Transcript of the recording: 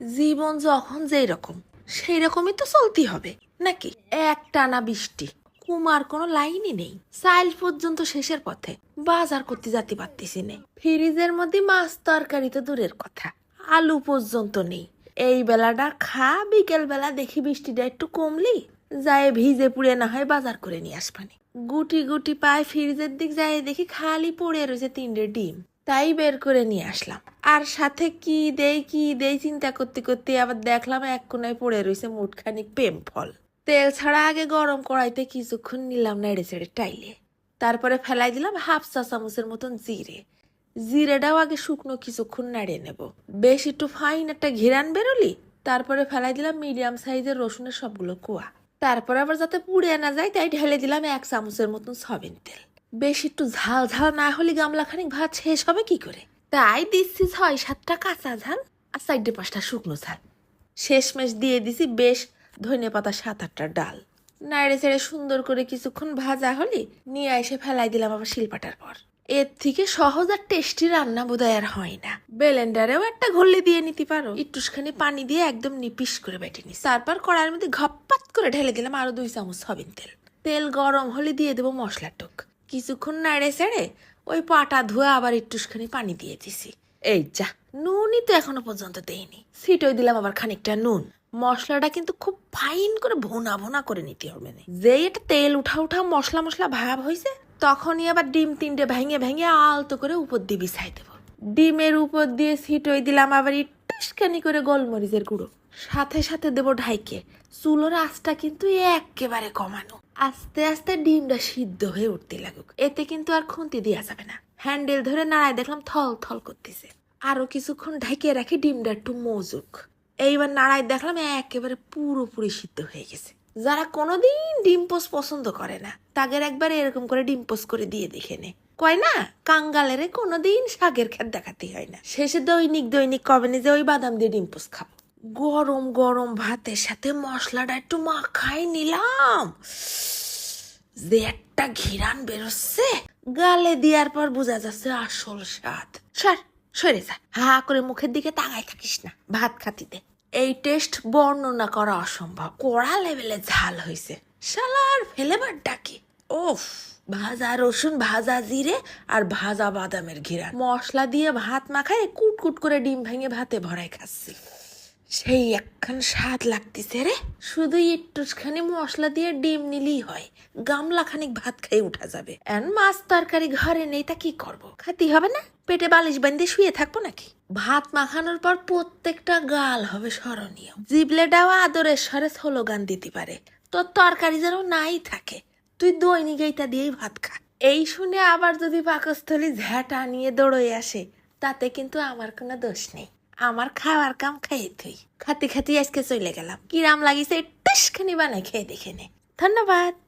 জীবন যখন যেই রকম সেই রকমই তো চলতেই হবে, নাকি? এক টানা বৃষ্টি, কুমার কোনো লাইনই নেই। সাইল পর্যন্ত শেষের পথে, বাজার করতে যেতে পারতেছি নেই ফ্রিজের মধ্যে মাছ তরকারি তো দূরের কথা, আলু পর্যন্ত নেই। এই বেলাটা খা, বিকেল বেলা দেখি বৃষ্টিটা একটু কমলি, যায় ভিজে পুড়ে না হয় বাজার করে নিয়ে আসবানি। গুটি গুটি পায় ফ্রিজের দিক যায় দেখি খালি পড়ে রয়েছে তিনটে ডিম। তাই বের করে নিয়ে আসলাম। আর সাথে কি দেই কি দেই চিন্তা করতে করতে আবার দেখলাম এক কোনায় পড়ে রয়েছে মুঠখানি পেম ফল তেল ছাড়া আগে গরম কড়াইতে কিছুক্ষণ নিলাম নেড়ে চেড়ে টাইলে। তারপরে ফেলাই দিলাম হাফ চা চামচের মতন জিরে। জিরেটাও আগে শুকনো কিছুক্ষণ নাড়িয়ে নেব। বেশ একটু ফাইন একটা ঘিরান বেরোলি, তারপরে ফেলাই দিলাম মিডিয়াম সাইজের রসুনের সবগুলো কুয়া। তারপর আবার যাতে পুড়ে না যায়, তাই ঢেলে দিলাম এক চামচের মতন সবিন তেল। বেশ একটু ঝাল ঝাল না হলে গামলা খানিক ভাত শেষ হবে কি করে? তাই দিচ্ছি ছয় সাতটা কাঁচা ঝাল আর চারটে পাঁচটা শুকনো ঝাল। শেষমেশ দিয়ে দিছি বেশ ধনে পাতা সাত আটটা ডাল। নাড়ে চেড়ে সুন্দর করে কিছুক্ষণ ভাজা হলে নিয়ে এসে ফেলাই দিলাম আবার শিলপাটার পর। এর থেকে সহজ আর টেস্টি রান্না বোধহয় আর হয় না। বেলেন্ডারেও একটা ঘল্লি দিয়ে নিতে পারো। একটুখানি পানি দিয়ে একদম নিপিস করে বেটে নিস তারপর কড়াইয়ের মধ্যে ঘপ্পাত করে ঢেলে দিলাম আরও দুই চামচ সবিন তেল। তেল গরম হলে দিয়ে দেবো মশলা টুক। কিছুক্ষণ নাড়ে চেড়ে ওই পাটা ধুয়ে আবার একটুখানি পানি দিয়ে দিছি। এই যা। নুনই তো এখনও পর্যন্ত দেইনি। সিটই দিলাম আবার খানিকটা নুন। মশলাটা কিন্তু খুব ফাইন করে ভোনা ভোনা করে নিতে হবে না। যেই এটা তেল উঠা উঠা মশলা মশলা ভাব হয়েছে তখনই আবার ডিম তিনটে ভেঙে ভেঙে আলতো করে উপর দিয়ে বিছাই দেবো। ডিমের উপর দিয়ে সিটই দিলাম আবার একটুখানি করে গোলমরিচের গুঁড়ো। সাথে সাথে দেবো ঢাইকে। চুলোর আঁচটা কিন্তু একেবারে কমানো। আস্তে আস্তে ডিমটা সিদ্ধ হয়ে উঠতে লাগুক। এতে কিন্তু আর খুন্তি দেওয়া যাবে না। হ্যান্ডেল ধরে নাড়ায় দেখলাম থল থল করতেছে। আরও কিছুক্ষণ ঢেকে রাখি ডিমটা একটু মজুক। এইবার নাড়ায় দেখলাম একেবারে পুরোপুরি সিদ্ধ হয়ে গেছে। যারা কোনোদিন ডিম পোস্ট পছন্দ করে না, তাদের একবার এরকম করে ডিম পোস্ট করে দিয়ে দেখে নে। কয় না, কাঙ্গালের কোনোদিন শাকের খেত দেখাতে হয় না। শেষে দৈনিক দৈনিক কবে যে ওই বাদাম দিয়ে ডিম পোস্ট খাব। গরম গরম ভাতের সাথে মশলাটা একটু মাখাই নিলাম। যে একটা ঘিরান বেরোচ্ছে, গালে দেওয়ার পর বোঝা যাচ্ছে আসল স্বাদ। সর, সরে যা, হা করে মুখের দিকে তাকাই থাকিস না, ভাত খাতিতে। এই টেস্ট বর্ণনা করা অসম্ভব। কড়া লেভেলে ঝাল হয়েছে শালার ফেলেবার ডাকি ওফ ভাজা রসুন, ভাজা জিরে আর ভাজা বাদামের ঘিরা। মশলা দিয়ে ভাত মাখায় কুট কুট করে ডিম ভেঙে ভাতে ভরাই খাচ্ছি। সেই একখান স্বাদ লাগতেছে রে। শুধু একটুখানি মশলা দিয়ে ডিম নিলেই হয়। গামলা খানিক ভাত খেয়ে উঠা যাবে। এন মাছ তরকারি ঘরে নেই, তা কি করব? খাতি হবে না? পেটে বালিশ বান্ধে শুয়ে থাকব নাকি? ভাত মাখানোর পর প্রত্যেকটা গাল হবে স্মরণীয়। জিবলেটাও আদরের স্বরে স্লোগান দিতে পারে। তোর তরকারি যেন নাই থাকে। তুই দৈনিক এইটা দিয়েই ভাত খা। এই শুনে আবার যদি পাকস্থলী ঝ্যাটা নিয়ে দৌড়ে আসে, তাতে কিন্তু আমার কোনো দোষ নেই। আমার খাওয়ার কাম খাইয়ে তুই খাতি খাতি আজকে চলে গেলাম। কিরাম লাগিছে একটুখানি বানাই খেয়ে দেখে নে। ধন্যবাদ।